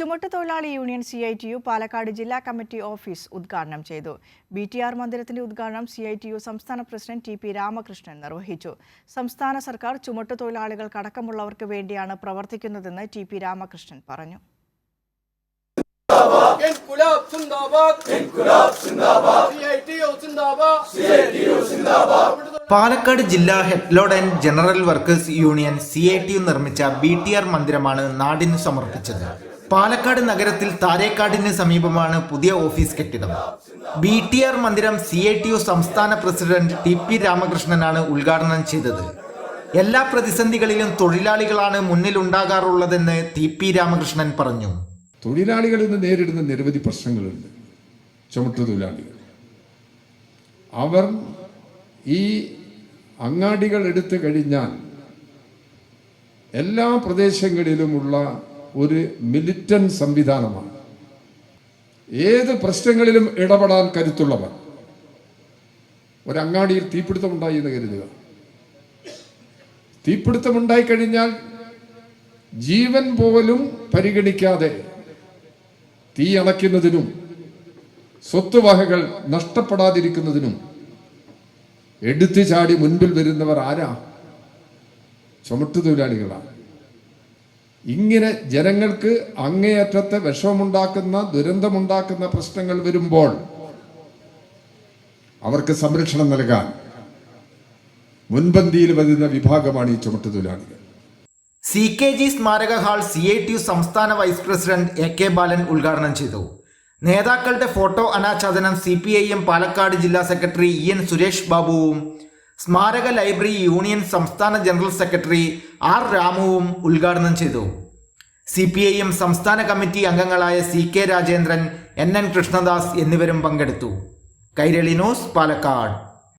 ചുമട്ടുതൊഴിലാളി union C I T U Palakkad ജില്ലാ committee office ഉദ്ഘാടനം ചെയ്തു. ബി ടി ആർ മന്ദിരത്തിന്റെ ഉദ്ഘാടനം സി ഐ ടി യു സംസ്ഥാന പ്രസിഡന്റ് ടി പി രാമകൃഷ്ണൻ നിർവഹിച്ചു. സംസ്ഥാന സർക്കാർ ചുമട്ട് ചുമട്ടുതൊഴിലാളികൾക്കടക്കമുള്ളവർക്ക് വേണ്ടിയാണ് പ്രവർത്തിക്കുന്നതെന്ന് ടി പി രാമകൃഷ്ണൻ പറഞ്ഞു. പാലക്കാട് ജില്ലാ headload and general workers union C I T U നിർമ്മിച്ച ബി ടി ആർ മന്ദിരമാണ് നാടിന് സമർപ്പിച്ചത്. പാലക്കാട് നഗരത്തിൽ താരേക്കാടിന് സമീപമാണ് പുതിയ ഓഫീസ് കെട്ടിടം. ബി ടി ആർ മന്ദിരം സി ഐ ടി യു സംസ്ഥാന പ്രസിഡന്റ് ടി പി രാമകൃഷ്ണനാണ് ഉദ്ഘാടനം ചെയ്തത്. എല്ലാ പ്രതിസന്ധികളിലും തൊഴിലാളികളാണ് മുന്നിലുണ്ടാകാറുള്ളതെന്ന് ടി പി രാമകൃഷ്ണൻ പറഞ്ഞു. തൊഴിലാളികൾ ഇന്ന് നേരിടുന്ന നിരവധി പ്രശ്നങ്ങളുണ്ട്. ചുമട്ടു തൊഴിലാളികൾ. അവർ ഈ അങ്ങാടികൾ എടുത്തു കഴിഞ്ഞാൽ എല്ലാ പ്രദേശങ്ങളിലുമുള്ള ഒരു മിലിറ്റൻ സംവിധാനമാണ്. ഏത് പ്രശ്നങ്ങളിലും ഇടപെടാൻ കരുത്തുള്ളവർ ഒരങ്ങാടിയിൽ തീപിടുത്തമുണ്ടായി എന്ന് കരുതുക. തീപിടുത്തമുണ്ടായി കഴിഞ്ഞാൽ ജീവൻ പോലും പരിഗണിക്കാതെ തീ അണയ്ക്കുന്നതിനും സ്വത്തുവകകൾ നഷ്ടപ്പെടാതിരിക്കുന്നതിനും എടുത്തു ചാടി മുൻപിൽ വരുന്നവർ ആരാ? ചുമട്ടുതൊഴിലാളികളാണ് ഇങ്ങനെ ജനങ്ങൾക്ക് അങ്ങേയറ്റത്തെ വിഷമമുണ്ടാക്കുന്ന ദുരന്തമുണ്ടാക്കുന്ന പ്രശ്നങ്ങൾ വരുമ്പോൾ അവർക്ക് സംരക്ഷണം നൽകാൻ മുൻപന്തിയിൽ വരുന്ന വിഭാഗമാണ് ഈ ചുമട്ടുതൊഴിലാളികൾ സി കെ ജി സ്മാരക hall C I T U സംസ്ഥാന vice president A K Balan ഉദ്ഘാടനം ചെയ്തു. നേതാക്കളുടെ ഫോട്ടോ അനാച്ഛാദനം C P I M Palakkad ജില്ലാ സെക്രട്ടറി ഇ എൻ സുരേഷ് ബാബുവും സ്മാരക ലൈബ്രറി യൂണിയൻ സംസ്ഥാന ജനറൽ സെക്രട്ടറി ആർ രാമുവും ഉദ്ഘാടനം ചെയ്തു. സി പി ഐ എം സംസ്ഥാന കമ്മിറ്റി അംഗങ്ങളായ C K Rajendran N N Krishnadas എന്നിവരും പങ്കെടുത്തു. കൈരളി ന്യൂസ് പാലക്കാട്.